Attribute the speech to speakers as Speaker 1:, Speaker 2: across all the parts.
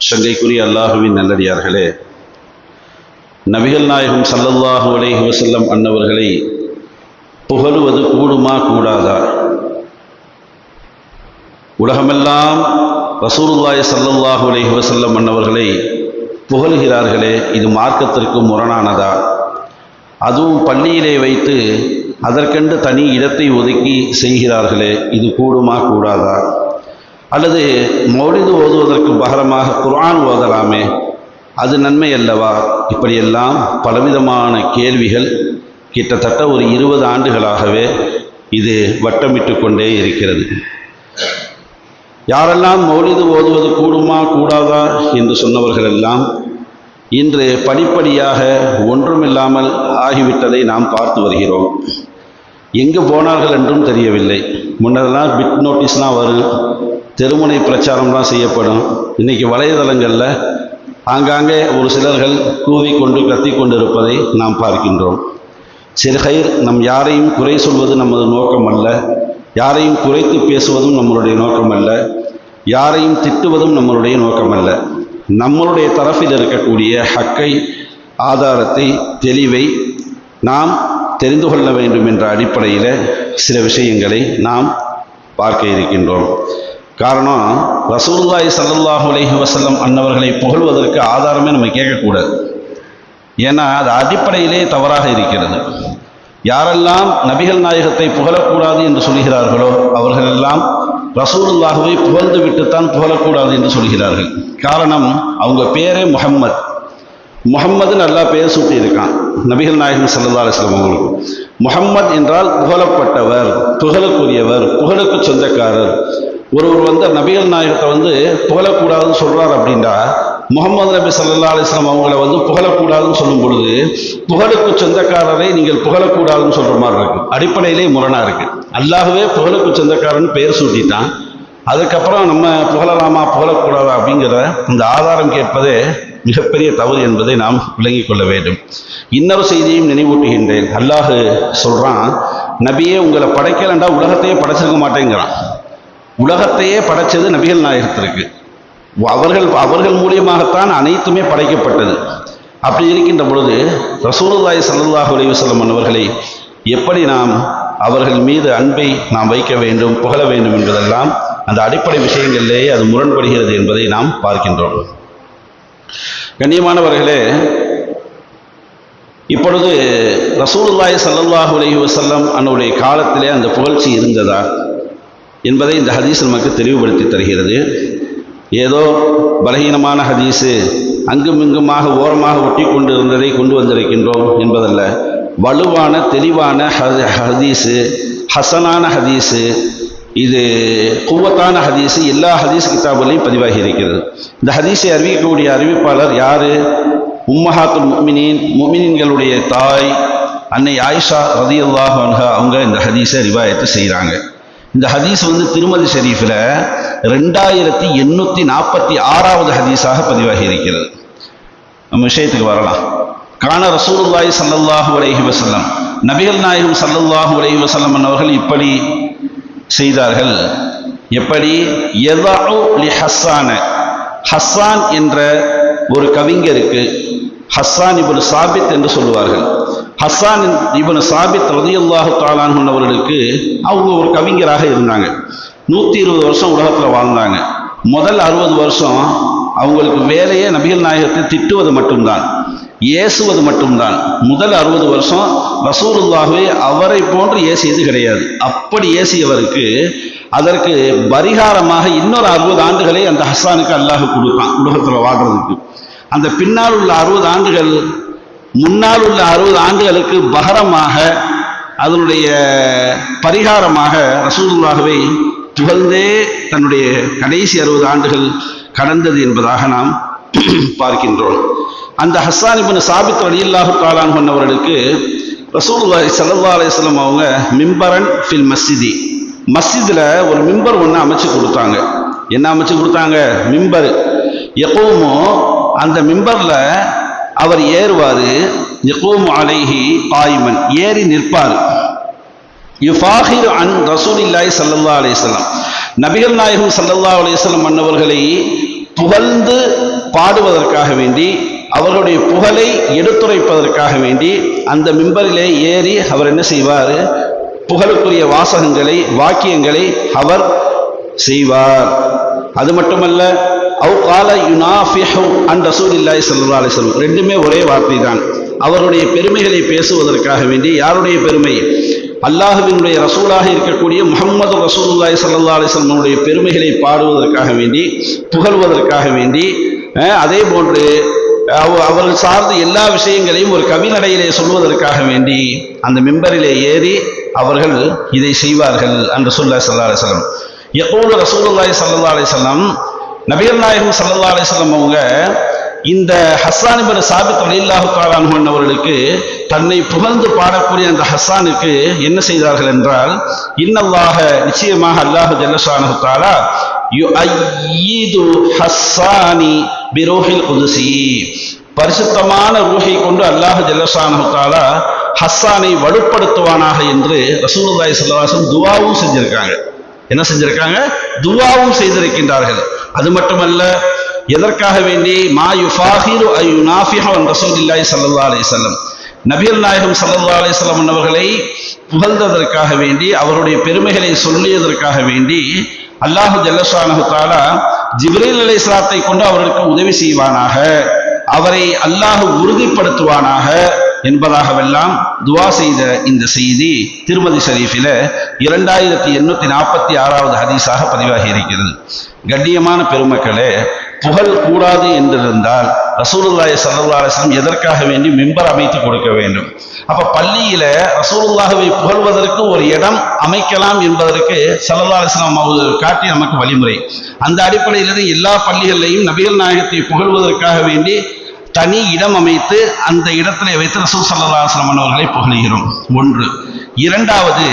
Speaker 1: சங்கைக்குரிய அல்லாஹுவின் நல்லடியார்களே நபிகள் நாயகம் சல்லல்லாஹு அலைஹி வசல்லம் அன்னவர்களை புகழுவது கூடுமா கூடாதா? உலகமெல்லாம் ரசூலுல்லாஹி சல்லல்லாஹு அலைஹி வசல்லம் அன்னவர்களை புகழ்கிறார்களே இது மார்க்கத்திற்கு முரணானதா? அதுவும் பள்ளியிலே வைத்து அதற்கென்று தனி இடத்தை ஒதுக்கி செய்கிறார்களே இது கூடுமா கூடாதா? அல்லது மௌலிது ஓதுவதற்கு பகரமாக குர்ஆன் ஓதலாமே அது நன்மை அல்லவா? இப்படியெல்லாம் பலவிதமான கேள்விகள் கிட்டத்தட்ட ஒரு இருபது ஆண்டுகளாகவே இது வட்டமிட்டு கொண்டே இருக்கிறது. யாரெல்லாம் மௌலிது ஓதுவது கூடுமா கூடாதா என்று சொன்னவர்கள் எல்லாம் இன்று படிப்படியாக ஒன்றுமில்லாமல் ஆகிவிட்டதை நாம் பார்த்து வருகிறோம். எங்கு போனார்கள் என்றும் தெரியவில்லை. முன்னதெல்லாம் பிட் நோட்டீஸ்லாம் வரும் தெருமுனை பிரச்சாரம்லாம் செய்யப்படும். இன்றைக்கி வலைதளங்களில் ஆங்காங்கே ஒரு சிலர்கள் கூவிக்கொண்டு கத்தி கொண்டிருப்பதை நாம் பார்க்கின்றோம். சிறுகயிர் நம் யாரையும் குறை சொல்வது நமது நோக்கம் அல்ல. யாரையும் குறைத்து பேசுவதும் நம்மளுடைய நோக்கம் அல்ல. யாரையும் திட்டுவதும் நம்மளுடைய நோக்கம் அல்ல. நம்மளுடைய தரப்பில் இருக்கக்கூடிய ஹக்கை ஆதாரத்தை தெளிவை நாம் தெரிந்து கொள்ள வேண்டும் என்ற அடிப்படையில் சில விஷயங்களை நாம் பார்க்க இருக்கின்றோம். காரணம் ரசூல்லாய் சல்லாஹூ அலஹி வசல்லம் அன்னவர்களை புகழ்வதற்கு ஆதாரமே நம்ம கேட்கக்கூடாது. ஏன்னா அது அடிப்படையிலே தவறாக இருக்கிறது. யாரெல்லாம் நபிகள் நாயகத்தை புகழக்கூடாது என்று சொல்கிறார்களோ அவர்களெல்லாம் ரசூலுல்லாகவே புகழ்ந்து விட்டுத்தான் புகழக்கூடாது என்று சொல்கிறார்கள். காரணம் அவங்க பேரே முஹம்மத். முகம்மது நல்லா பேர் சூட்டி இருக்கான் நபிகள் நாயகம் சல்லா அலிஸ்லாம் அவங்களுக்கு. முகம்மது என்றால் புகழப்பட்டவர் புகழுக்குரியவர் புகழுக்கு சொந்தக்காரர் ஒருவர் வந்து நபிகள் நாயகத்தை வந்து புகழக்கூடாதுன்னு சொல்றார் அப்படின்னா முகமது நபி சல்லா அலிஸ்லாம் அவங்கள வந்து புகழக்கூடாதுன்னு சொல்லும் பொழுது புகழுக்கு சொந்தக்காரரை நீங்கள் புகழக்கூடாதுன்னு சொல்ற மாதிரி இருக்கு. அடிப்படையிலே முரணா இருக்கு. அல்லாகவே புகழுக்கு சொந்தக்காரன் பெயர் சூட்டிட்டான். அதுக்கப்புறம் நம்ம புகழலாமா புகழக்கூடாதா அப்படிங்கிற இந்த ஆதாரம் கேட்பதே மிகப்பெரிய தவறு என்பதை நாம் விளங்கிக் கொள்ள வேண்டும். இன்னொரு செய்தியும் நினைவூட்டுகின்றேன். அல்லாஹு சொல்றான் நபியே உங்களை படைக்கலண்டா உலகத்தையே படைச்சிருக்க மாட்டேங்கிறான். உலகத்தையே படைச்சது நபிகள் நாயகத்திற்கு. அவர்கள் அவர்கள் மூலியமாகத்தான் அனைத்துமே படைக்கப்பட்டது. அப்படி இருக்கின்ற பொழுது ரசூலுல்லாய் சல்லாஹ் அலைஹி அவர்களை எப்படி நாம் அவர்கள் மீது அன்பை நாம் வைக்க வேண்டும் புகழ வேண்டும் என்பதெல்லாம் அந்த அடிப்படை விஷயங்களிலேயே அது முரண்படுகிறது என்பதை நாம் பார்க்கின்றோம். கண்ணியமானவர்களே இப்பொழுது ரசூலுல்லாய் ஸல்லல்லாஹு அலைஹி வஸல்லம் அன்னுடைய காலத்திலே அந்த புகழ்ச்சி இருந்ததா? என்பதை இந்த ஹதீஸ் நமக்கு தெளிவுபடுத்தி தருகிறது. ஏதோ பலகீனமான ஹதீஸு அங்கும் இங்குமாக ஓரமாக ஒட்டி கொண்டு இருந்ததை கொண்டு வந்திருக்கின்றோம் என்பதல்ல. வலுவான தெளிவான ஹதீஸு ஹசனான ஹதீஸு இது குவத்தான ஹதீஸு எல்லா ஹதீஸ் கிதாபுலையும் பதிவாகி இருக்கிறது இந்த ஹதீஸை அறிவிக்கக்கூடிய அறிவிப்பாளர் யார்? உம்மஹாத்துல் முமினின் முமினின்களுடைய தாய் அன்னை ஆயிஷா ரதியுல்லாஹ் அவங்க இந்த ஹதீஸை ரிவாயத்தை செய்கிறாங்க. இந்த ஹதீஸ் வந்து திருமதி ஷெரீஃபில் ரெண்டாயிரத்தி எண்ணூற்றி நாற்பத்தி ஆறாவது ஹதீஸாக பதிவாகி இருக்கிறது நம்ம விஷயத்துக்கு வரலாம். காண ரசூலுல்லாஹி சல்லல்லாஹு அலஹி வசல்லம் நபிகள் நாயகம் சல்லல்லாஹு அலஹி வசல்லம் அவர்கள் இப்படி செய்தார்கள். எப்படி? எதாஉ லி ஹஸ்ஸான ஹஸ்ஸான் என்ற ஒரு கவிஞருக்கு ஹஸ்ஸான் இபுன் சாபித் என்று சொல்லுவார்கள். ஹஸ்ஸான் இவன் சாபித் ரதியுல்லாஹு தாலான் அவர்களுக்கு அவங்க ஒரு கவிஞராக இருந்தாங்க. நூற்றி இருபது வருஷம் உலகத்தில் வாழ்ந்தாங்க. முதல் அறுபது வருஷம் அவங்களுக்கு வேலையே நபிகள் நாயகத்தை திட்டுவது மட்டும்தான். ஏசுவது மட்டும்தான். முதல் அறுபது வருஷம் ரசூலுல்லாகவே அவரை போன்று ஏசியது கிடையாது. அப்படி ஏசியவருக்கு அதற்கு பரிகாரமாக இன்னொரு அறுபது ஆண்டுகளை அந்த ஹஸ்ஸானுக்கு அல்லாஹ் கொடுத்தான் உலகத்தில் வாழ்றதுக்கு. அந்த பின்னால் உள்ள அறுபது ஆண்டுகள் முன்னால் உள்ள அறுபது ஆண்டுகளுக்கு பகரமாக அதனுடைய பரிகாரமாக ரசூதுல்லாகவே புகழ்ந்தே தன்னுடைய கடைசி அறுபது ஆண்டுகள் கடந்தது என்பதாக நாம் பார்க்கின்றோம். அந்த ஹஸ்ஸான் இபின் சாபித் வழியில்லாஹு காலான் பண்ணவர்களுக்கு ரசூலுல்லாஹி சல்லா அலிஸ்லாம் அவங்க மிம்பரன் ஃபில் மஸ்ஜிதி. மஸ்ஜிதில் ஒரு மிம்பர் ஒன்று அமைச்சு கொடுத்தாங்க. என்ன அமைச்சு கொடுத்தாங்க? மிம்பர். எப்பவுமோ அந்த மிம்பரில் அவர் ஏறுவார் யகூம் அலைஹி காய்மன் ஏறி நிற்பார். யுஃபாஹிர் அன் ரசூலில்லாய் சல்லல்லா அலையம் நபிகள் நாயகம் சல்லல்லா அலையம் அன்னவர்களை புகழ்ந்து பாடுவதற்காக வேண்டி அவர்களுடைய புகழை எடுத்துரைப்பதற்காக வேண்டி அந்த மிம்பரிலே ஏறி அவர் என்ன செய்வார்? புகழுக்குரிய வாசகங்களை வாக்கியங்களை அவர் செய்வார். அது மட்டுமல்ல அவு கால யுனாஃபிஹு அன் ரசூலில்லாஹி ஸல்லல்லாஹு அலைஹி ரெண்டுமே ஒரே வார்த்தை தான் அவருடைய பெருமைகளை பேசுவதற்காக வேண்டி யாருடைய பெருமை? அல்லாஹுவினுடைய ரசூலாக இருக்கக்கூடிய முகமது ரசூல்லாய் சல்லா அலைஹி பெருமைகளை பாடுவதற்காக வேண்டி புகழ்வதற்காக வேண்டி அதே போன்று அவ- அவர்கள் சார்ந்த எல்லா விஷயங்களையும் ஒரு கவிநடையிலே சொல்வதற்காக வேண்டி அந்த மெம்பரிலே ஏறி அவர்கள் இதை செய்வார்கள். என்று சொல்ல சல்லா அலிஸ்லம் எப்போது ரசூலுல்லாஹி சல்லா அலைஹி வஸல்லம் நாயகம் சல்லா அலிஸ்லம் அவங்க இந்த ஹஸ்ஸான் சாபித் அலில்லாஹு தஆலா அவர்களுக்கு தன்னை புகழ்ந்து பாடக்கூடிய அந்த ஹஸ்ஸானுக்கு என்ன செய்தார்கள் என்றால் இன்னல்லாஹ நிச்சயமாக அல்லாஹ் ஜல்லஷானஹு தஆலா யுஅய்யிது ஹஸ்ஸானி பிரோஹில் குதுசி பரிசுத்தமான ரூஹை கொண்டு அல்லாஹ் ஜல்லஷானஹு தாலா ஹஸ்ஸானை வலுப்படுத்துவானாக என்று ரசூலுல்லாய் ஸல்லல்லாஹு துவாவும் செஞ்சிருக்காங்க. என்ன செஞ்சிருக்காங்க? துவாவும் செய்திருக்கின்றார்கள். அது மட்டுமல்ல எதற்காக வேண்டி? மா யுஃபாஹிரு ஐ ரசூலில்லாய் சல்லா அலிசல்லம் நபியல் நாயகம் சல்லா அலிசல்லம் அவர்களை புகழ்ந்ததற்காக வேண்டி அவருடைய பெருமைகளை சொல்லியதற்காக வேண்டி அல்லாஹு ஜல்லஷானஹு தஆலா ஜிப்ரீல் அலைஹிஸ்ஸலாத்தை கொண்டு அவர்களுக்கு உதவி செய்வானாக. அவரை அல்லாஹு உறுதிப்படுத்துவானாக. என்பதாகவெல்லாம் துவா செய்த இந்த செய்தி திருமதி ஷரீஃபில இரண்டாயிரத்தி எண்ணூத்தி நாற்பத்தி ஆறாவது ஹதீஸாக பதிவாகி இருக்கிறது கண்ணியமான பெருமக்களே புகழ் கூடாது என்றிருந்தால் ரசூலுல்லாய் ஸல்லல்லாஹு எதற்காக வேண்டி மெம்பர் அமைத்து கொடுக்க வேண்டும்? அப்ப பள்ளியில ரசூலுல்லாஹவை புகழ்வதற்கு ஒரு இடம் அமைக்கலாம் என்பதற்கு ஸல்லல்லாஹு அலைஹி அவர்கள் காட்டி நமக்கு வழிமுறை. அந்த அடிப்படையிலிருந்து எல்லா பள்ளிகளிலையும் நபிகள் நாயகத்தை புகழ்வதற்காக வேண்டி தனி இடம் அமைத்து அந்த இடத்திலே வைத்து ரசூல் சல்லா அலுவலம் அவர்களை புகழுகிறோம். ஒன்று. இரண்டாவது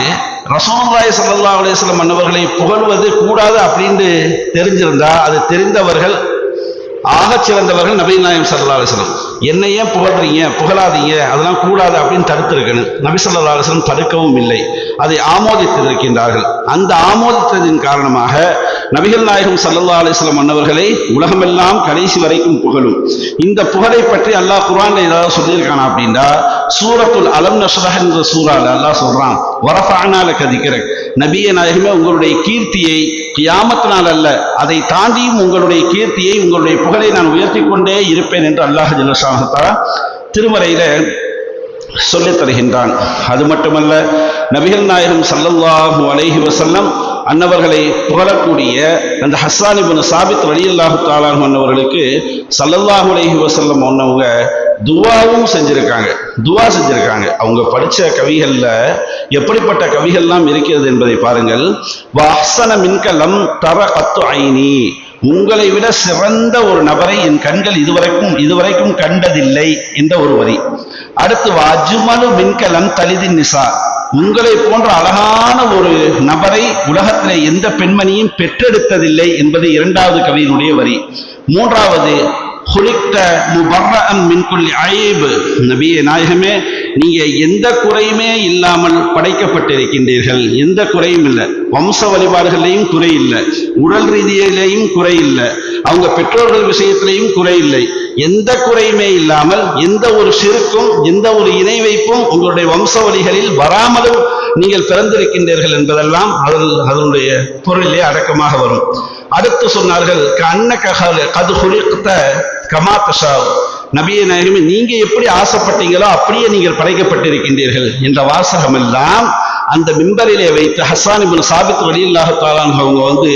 Speaker 1: ரசூல்லாய் சல்லா அலுவலம் வஸல்லம் அன்னவர்களை புகழ்வது கூடாது அப்படின்னு தெரிஞ்சிருந்தா அது தெரிந்தவர்கள் ஆகச் சிறந்தவர்கள் நபீநாயம் சல்லா அலுவலம் என்னை ஏன் புகழ்றீங்க? புகழாதீங்க. அதெல்லாம் கூடாது அப்படின்னு தடுத்திருக்கணும். நபி தடுக்கவும் இல்லை. அதை ஆமோதித்திருக்கின்றார்கள். அந்த ஆமோதித்ததின் காரணமாக நபிகள் நாயகம் சல்லல்லா அலிஸ்லாம் அன்னவர்களை உலகமெல்லாம் கடைசி வரைக்கும் புகழும். இந்த புகழை பற்றி அல்லாஹ் குரான் ஏதாவது சொல்லியிருக்கானா அப்படின்னா சூரத்துல் அலம் நஷ்ரஹ் என்ற சூறால அல்லாஹ் சொல்றான் வரஃபானால கதிக்கிறேன் நபிய நாயகமே உங்களுடைய கீர்த்தியை கியாமத்தினால் அல்ல அதை தாண்டியும் உங்களுடைய கீர்த்தியை உங்களுடைய புகழை நான் உயர்த்தி கொண்டே இருப்பேன் என்று அல்லாஹ் ஜல்லஷாஹத்தா திருமறையில சொல்லித் தருகின்றான். அது மட்டுமல்ல நபிகள் நாயகம் சல்லல்லாஹு அலைஹி வசல்லம் அன்னவர்களை புகழக்கூடிய அந்த ஹஸ்ஸான் இப்னு சாபித் வழியில்லாஹு தாலாகும் அன்னவர்களுக்கு சல்லல்லாஹு அலைஹி வசல்லம் ஒன்னவங்க துவாவும் செஞ்சிருக்காங்க. துவா செஞ்சிருக்காங்க. அவங்க படித்த கவிகளில் எப்படிப்பட்ட கவிகள்லாம் இருக்கிறது என்பதை பாருங்கள். வஹ்சன மின்கலம் தர கத்து ஐனி. உங்களை விட சிறந்த ஒரு நபரை என் கண்கள் இதுவரைக்கும் இதுவரைக்கும் கண்டதில்லை என்ற ஒரு வரி. அடுத்து அஜுமலு மின்கலம் தலிதின் நிசா. உங்களை போன்ற அழகான ஒரு நபரை உலகத்திலே எந்த பெண்மணியும் பெற்றெடுத்ததில்லை என்பது இரண்டாவது கவியினுடைய வரி. மூன்றாவது ஹுலிக்த மின் ஐப் நபியே நாயகமே நீங்க எந்த குறையுமே இல்லாமல் படைக்கப்பட்டிருக்கின்றீர்கள். எந்த குறையும் இல்லை. வம்ச வழிபாடுகளையும் குறை இல்லை. உடல் ரீதியிலேயும் குறை இல்லை. அவங்க பெற்றோர்கள் விஷயத்திலையும் குறை இல்லை. எந்த குறையுமே இல்லாமல் எந்த ஒரு சிறுக்கும் எந்த ஒரு இணை வைப்பும் உங்களுடைய வம்ச வழிகளில் வராமலும் நீங்கள் பிறந்திருக்கின்றீர்கள் என்பதெல்லாம் அதில் அதனுடைய பொருளிலே அடக்கமாக வரும். அடுத்து சொன்னார்கள் கண்ண கது கமா தஷாவ். நபிய நாயகமே நீங்க எப்படி ஆசைப்பட்டீங்களோ அப்படியே நீங்கள் படைக்கப்பட்டிருக்கின்றீர்கள் என்ற வாசகம் எல்லாம் அந்த மிம்பரிலே வைத்து ஹசான் இப்னு சாபித் ரலியல்லாஹு அவங்க வந்து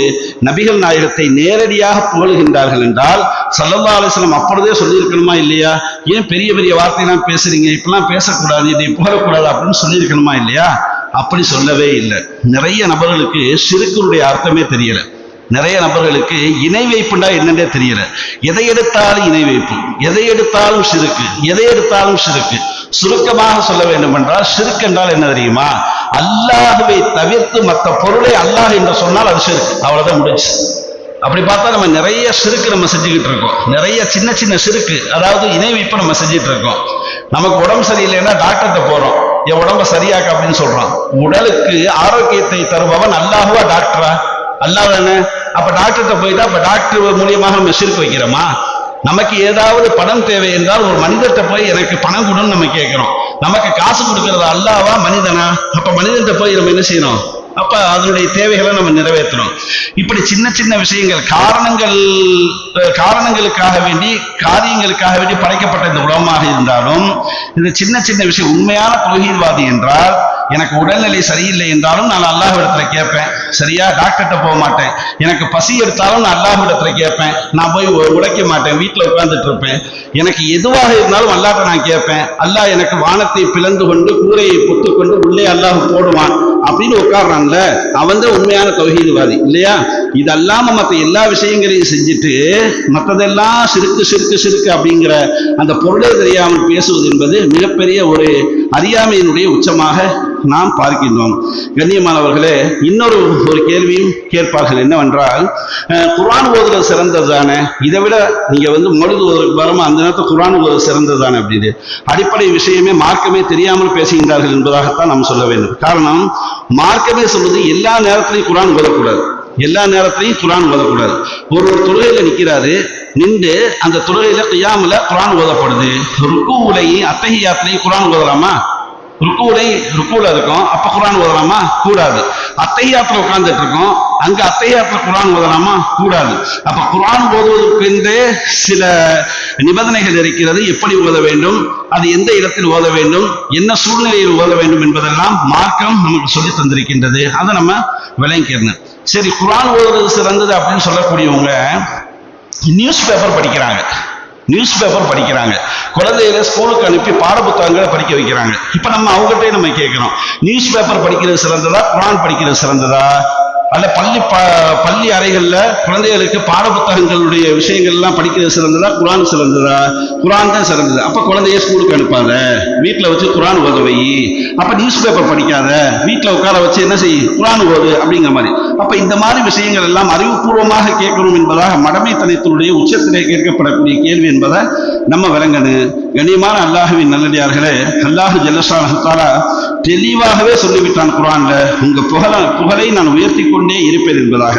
Speaker 1: நபிகள் நாயகத்தை நேரடியாக புகழ்கின்றார்கள் என்றால் சல்லல்லா அலைஹி அப்பொழுதே சொல்லியிருக்கணுமா இல்லையா? ஏன் பெரிய பெரிய வார்த்தையெல்லாம் பேசுறீங்க? இப்பெல்லாம் பேசக்கூடாது இதை புகழக்கூடாது அப்படின்னு சொல்லியிருக்கணுமா இல்லையா? அப்படி சொல்லவே இல்லை. நிறைய நபர்களுக்கு சிறுக்குடைய அர்த்தமே தெரியலை. நிறைய நபர்களுக்கு இணை வைப்புண்டா என்னன்னே தெரியல. எதை எடுத்தாலும் இணை வைப்பு எதை எடுத்தாலும் சிறுக்கு எதை எடுத்தாலும் சிறுக்கு. சுருக்கமாக சொல்ல வேண்டும் என்றால் சிறுக்கு என்றால் என்ன தெரியுமா? அல்லாஹுவை தவிர்த்து மற்ற பொருளை அல்லாஹ் என்று சொன்னால் அது சிறுக்கு. அவ்வளவுதான் முடிஞ்சு அப்படி பார்த்தா நம்ம நிறைய சிறுக்கு நம்ம செஞ்சுக்கிட்டு இருக்கோம். நிறைய சின்ன சின்ன சிறுக்கு அதாவது இணை வைப்பு நம்ம செஞ்சுட்டு இருக்கோம். நமக்கு உடம்பு சரியில்லைன்னா டாக்டர்கிட்ட போறோம். என் உடம்ப சரியாக்க அப்படின்னு சொல்றான். உடலுக்கு ஆரோக்கியத்தை தருபவன் அல்லாஹுவா டாக்டரா அல்லாஹ் தானே அப்ப டாக்டர்கிட்ட போயிட்டா அப்ப டாக்டர் மூலியமாக நம்ம சிரிப்பு வைக்கிறோமா? நமக்கு ஏதாவது பணம் தேவை என்றால் ஒரு மனிதர்கிட்ட போய் எனக்கு பணம் கொடுன்னு நம்ம கேட்கிறோம். நமக்கு காசு கொடுக்கறது? அல்லாவா? மனிதனா? அப்ப மனிதன்கிட்ட போய் நம்ம என்ன செய்யணும்? அப்ப அதனுடைய தேவைகளை நம்ம நிறைவேற்றணும். இப்படி சின்ன சின்ன விஷயங்கள் காரணங்கள் காரணங்களுக்காக வேண்டி காரியங்களுக்காக வேண்டி படைக்கப்பட்ட இந்த உலகமாக இருந்தாலும் இந்த சின்ன சின்ன விஷயம் உண்மையான தொழுகீழ்வாதி என்றால் எனக்கு உடல்நிலை சரியில்லை என்றாலும் நான் அல்லாஹ்விடத்துல கேட்பேன். சரியா? டாக்டர்கிட்ட போக மாட்டேன். எனக்கு பசி எடுத்தாலும் நான் அல்லாஹ்விடத்துல கேட்பேன். நான் போய் உழைக்க மாட்டேன். வீட்டில் உட்கார்ந்துட்டு இருப்பேன். எனக்கு எதுவாக இருந்தாலும் அல்லாட்ட நான் கேட்பேன். அல்லாஹ் எனக்கு வானத்தை பிளந்து கொண்டு கூரையை பொத்துக்கொண்டு உள்ளே அல்லாஹ் போடுவான் அப்படின்னு உட்காடுறான்ல அவன் தான் உண்மையான தௌஹீதுவாதி. இல்லையா? இது அல்லாம மற்ற எல்லா விஷயங்களையும் செஞ்சுட்டு மற்றதெல்லாம் சிறுக்கு சிறுக்கு சிறுக்கு அப்படிங்கிற அந்த பொருளே தெரியாமல் பேசுவது என்பது மிகப்பெரிய ஒரு அறியாமையினுடைய உச்சமாக நாம் பார்க்கின்றோம். கண்ணியமானவர்களே இன்னொரு ஒரு கேள்வியும் கேட்பார்கள். என்னவென்றால் அஹ், குர்ஆன் ஓதுறது சிறந்தது தானே இதை விட நீங்க வந்து மொழிது ஓதுறதுக்கு வரமா? அந்த நேரத்தில் குரான் ஓதுறது சிறந்தது தானே அப்படின்னு அடிப்படை விஷயமே மார்க்கமே தெரியாமல் பேசுகின்றார்கள் என்பதாகத்தான் நாம் சொல்ல வேண்டும். காரணம் மார்க்கமே சொல்வது எல்லா நேரத்திலையும் குரான் ஓதக்கூடாது. எல்லா நேரத்திலையும் குரான் ஓதக்கூடாது. ஒரு ஒரு தொழுகையில நிக்கிறாரு நின்று அந்த தொழுகையில கையாமல குரான் ஓதப்படுது. ருக்குவுலையும் யாத்திரையும் குரான் ஓதலாமா? ருக்குவுலை ருக்குல இருக்கும் அப்ப குரான் ஓதலாமா? கூடாது. அத்தையாத்துல உட்கார்ந்துட்டு இருக்கோம் அங்க அத்தையாத்துல குரான் ஓதலாமா? கூடாது. அப்ப குரான் ஓதுவதற்கென்றே சில நிபந்தனைகள் இருக்கிறது. எப்படி ஓத வேண்டும்? அது எந்த இடத்தில் ஓத வேண்டும்? என்ன சூழ்நிலையில் ஓத வேண்டும் என்பதெல்லாம் மார்க்கம் நமக்கு சொல்லி தந்திருக்கின்றது. அதை நம்ம விளங்கிக்கணும். சரி குரான் ஓதுறது சிறந்தது அப்படின்னு சொல்லக்கூடியவங்க நியூஸ் பேப்பர் படிக்கிறாங்க. நியூஸ் பேப்பர் படிக்கிறாங்க. குழந்தையில ஸ்கூலுக்கு அனுப்பி பாடப்புத்தகங்களை படிக்க வைக்கிறாங்க. இப்போ நம்ம அவங்ககிட்டே நம்ம கேட்குறோம். நியூஸ் பேப்பர் படிக்கிறது சிறந்ததா? குரான் படிக்கிறது சிறந்ததா? அல்ல பள்ளி ப பள்ளி அறைகளில் குழந்தைகளுக்கு பாடப்புத்தகங்களுடைய விஷயங்கள்லாம் படிக்கிறது சிறந்ததா? குரான் சிறந்ததா? குரான் தான் சிறந்தது. அப்போ குழந்தைய ஸ்கூலுக்கு அனுப்பாத. வீட்டில் வச்சு குரான் ஓத வை. அப்போ நியூஸ் பேப்பர் படிக்காத. வீட்டில் உட்கார வச்சு என்ன செய்? குரான் ஓது அப்படிங்கிற மாதிரி. அப்ப இந்த மாதிரி விஷயங்கள் எல்லாம் அறிவுபூர்வமாக கேட்கணும் என்பதாக மடமைத்தனத்தினுடைய உச்சத்திலே கேட்கப்படக்கூடிய கேள்வி என்பதை நம்ம விளங்கணும் கண்ணியமான அல்லாஹுவின் நல்லடியார்களே அல்லாஹு ஜல்லஷாலா தெளிவாகவே சொல்லிவிட்டான் குரான்ல உங்க புகழ புகழை நான் உயர்த்தி கொண்டே இருப்பேன் என்பதாக.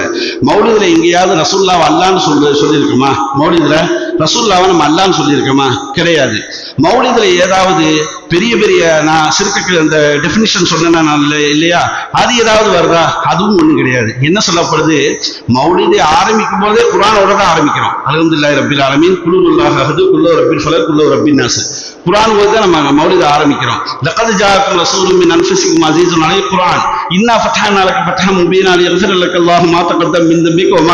Speaker 1: மௌலிதுல எங்கேயாவது ரசூல்லாவை அல்லான்னு சொல்லு சொல்லியிருக்குமா? மௌலிதுல ரசூல்லாவை நம்ம அல்லான்னு சொல்லியிருக்கோமா? கிடையாது. மௌலிதில் ஏதாவது பெரிய பெரிய நான் சிறுக்கு அந்த டெஃபினிஷன் சொன்னேன்னா நான் இல்ல- இல்லையா? அது ஏதாவது வருதா? அதுவும் ஒண்ணும் கிடையாது. என்ன சொல்லப்படுது? மௌலிதை ஆரம்பிக்கும் போதே குரானோட தான் ஆரம்பிக்கிறோம். அலமதுல்லாஹி ரபில் ஆலமீன். குழுவுல்லாஹ் அஹது குல்லோ ரபின் ஃபலக் குல்லோ ரபின் நாசு குரான் போது தான் நம்ம மௌலித ஆரம்பிக்கிறோம். லக்கது ஜாக்கும் ரசூலும் மின் அன்ஃபுசிக்கும் அஸீஸுன் குரான் இன்னா ஃபத்ஹனா லக ஃபத்ஹம் முபீனா லியக்ஃபிர லக அல்லாஹு மா மின் தம்பிக வ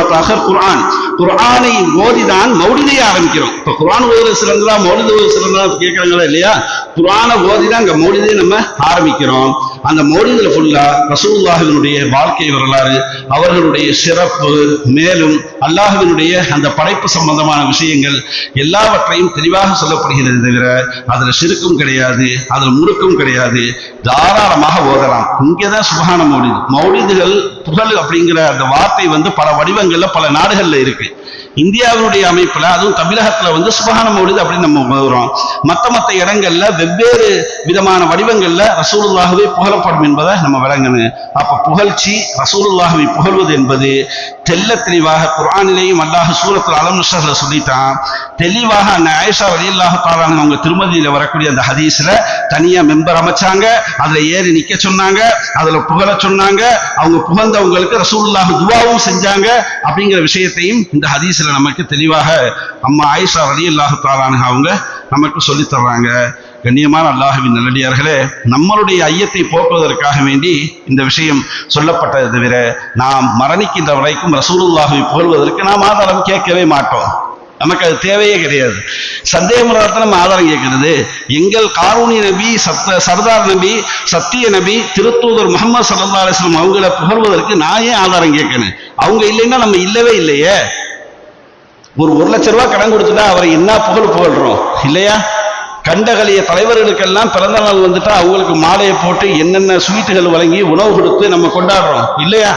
Speaker 1: குரானை ஓதிதான் குர்ஆனை ஆரம்பிக்கிறோம். இப்ப குரான் ஓதுறது சிறந்ததா மௌலித ஓதுறது சிறந்ததா கேட்கறாங்களா இல்லையா? குரான ஓதிதான் அங்க மௌலிதை நம்ம ஆரம்பிக்கிறோம். அந்த மோடிதில் ஃபுல்லா ரசூல்லாஹினுடைய வாழ்க்கை வரலாறு அவர்களுடைய சிறப்பு மேலும் அல்லாஹ்வினுடைய அந்த படைப்பு சம்பந்தமான விஷயங்கள் எல்லாவற்றையும் தெளிவாக சொல்லப்படுகிறது தவிர அதுல சிறுக்கும் கிடையாது அதுல முறுக்கும் கிடையாது தாராளமாக ஓதலாம். இங்கேதான் சுபகான மௌலிது. மௌலிதுகள் புகழ் அப்படிங்கிற அந்த வார்த்தை வந்து பல வடிவங்கள்ல பல நாடுகள்ல இருக்கு. இந்தியாவினுடைய அமைப்புல அதுவும் தமிழகத்துல வந்து சுபகான மௌலிது அப்படின்னு நம்ம ஓதுறோம் மத்த மத்த இடங்கள்ல வெவ்வேறு விதமான வடிவங்கள்ல ரசூலுல்லாகவே புகழப்படும் என்பதை நம்ம விளங்கணும். அப்ப புகழ்ச்சி ரசூலுல்லாகவே புகழ்வது என்பது தெல்ல தெளிவாக குரானிலேயும் அல்லாஹ் சூரத்தில் அலம் சொல்லிட்டான். தெளிவாக அந்த ஆயிஷா ரலியல்லாஹு தஆலா அவங்க திருமதியில வரக்கூடிய அந்த ஹதீஸ்ல தனியா மெம்பர் அமைச்சாங்க. அதுல ஏறி நிக்க சொன்னாங்க. அதுல புகழ சொன்னாங்க. அவங்க புகழ்ந்தவங்களுக்கு ரசூலுல்லாஹ் துவாவும் செஞ்சாங்க. அப்படிங்கிற விஷயத்தையும் இந்த ஹதீஸ்ல நமக்கு தெளிவாக அம்மா ஆயிஷா ரலியல்லாஹு தஆலா அவங்க நமக்கு சொல்லித் தர்றாங்க. கண்ணியமான அல்லாஹுவின் நல்லடியார்களே நம்மளுடைய ஐயத்தை போக்குவதற்காக வேண்டி இந்த விஷயம் சொல்லப்பட்டதை தவிர நாம் மரணிக்கின்ற வரைக்கும் ரசூலுல்லாஹுவை புகழ்வதற்கு நாம் ஆதாரம் கேட்கவே மாட்டோம். நமக்கு அது தேவையே கிடையாது. சந்தேகம் நம்ம ஆதாரம் கேட்கிறது. எங்கள் காரூணி நபி சத்த சர்தார் நபி சத்திய நபி திருத்தூதர் முகமது சல்லா அலிஸ்லாம் அவங்கள புகழ்வதற்கு நான் ஏன் ஆதாரம் கேட்கணும்? அவங்க இல்லைன்னா நம்ம இல்லவே இல்லையே. ஒரு ஒரு லட்ச ரூபாய் கடன் கொடுத்துட்டா அவரை என்ன புகழ் புகழ்றோம்? இல்லையா? கண்டகலிய தலைவர்களுக்கெல்லாம் பிறந்த நாள் வந்துட்டா அவங்களுக்கு மாலையை போட்டு என்னென்ன ஸ்வீட்டுகள் வழங்கி உணவு கொடுத்து நம்ம கொண்டாடுறோம். இல்லையா?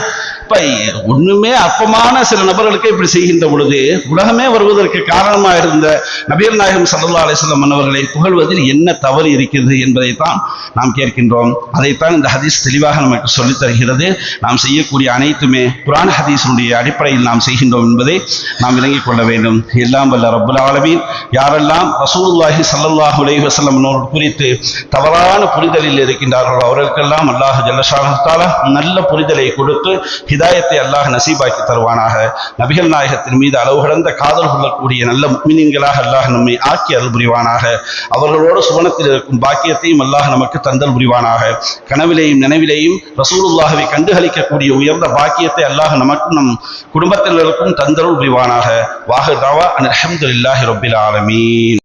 Speaker 1: இப்ப ஒண்ணுமே அற்பமான சில நபர்களுக்கு இப்படி செய்கின்ற பொழுது உலகமே வருவதற்கு காரணமா இருந்த நபீர் நாயகம் சல்லா அலிஸ்லாம் அவர்களை புகழ்வதில் என்ன தவறு இருக்கிறது என்பதைத்தான் நாம் கேட்கின்றோம். அதைத்தான் இந்த ஹதீஸ் தெளிவாக நமக்கு சொல்லித் தருகிறது. நாம் செய்யக்கூடிய அனைத்துமே குரான் ஹதீஸினுடைய அடிப்படையில் நாம் செய்கின்றோம் என்பதை நாம் விளங்கிக் கொள்ள வேண்டும். எல்லாம் வல்ல ரப்புல் ஆலமீன். யாரெல்லாம் ரசூலுல்லாஹி சல்லாஹ் உலகி வசல்லம் குறித்து தவறான புரிதலில் இருக்கின்றார்களோ அவர்களுக்கெல்லாம் அல்லாஹ் ஜல்லஷானு நல்ல புரிதலை கொடுத்து ஹிதாயத்தை அல்லாஹ் நசீபாக்கி தருவானாக. நபிகள் நாயகத்தின் மீது அளவு கடந்த காதல் கொள்ளக்கூடிய நல்ல முக்மினீன்களாக அல்லாஹ் நம்மை ஆக்கி அருள் புரிவானாக. அவர்களோடு சுவனத்தில் இருக்கும் பாக்கியத்தையும் அல்லாஹ் நமக்கு தந்தல் புரிவானாக. கனவிலேயும் நினைவிலேயும் ரசூலுல்லாஹவை கண்டுகளிக்கக்கூடிய உயர்ந்த பாக்கியத்தை அல்லாஹ் நமக்கும் நம் குடும்பத்தினருக்கும் தந்தருள் புரிவானாக. வாஹு தாவா அல்ஹம்துலில்லாஹி ரொபில் ஆலமீன்.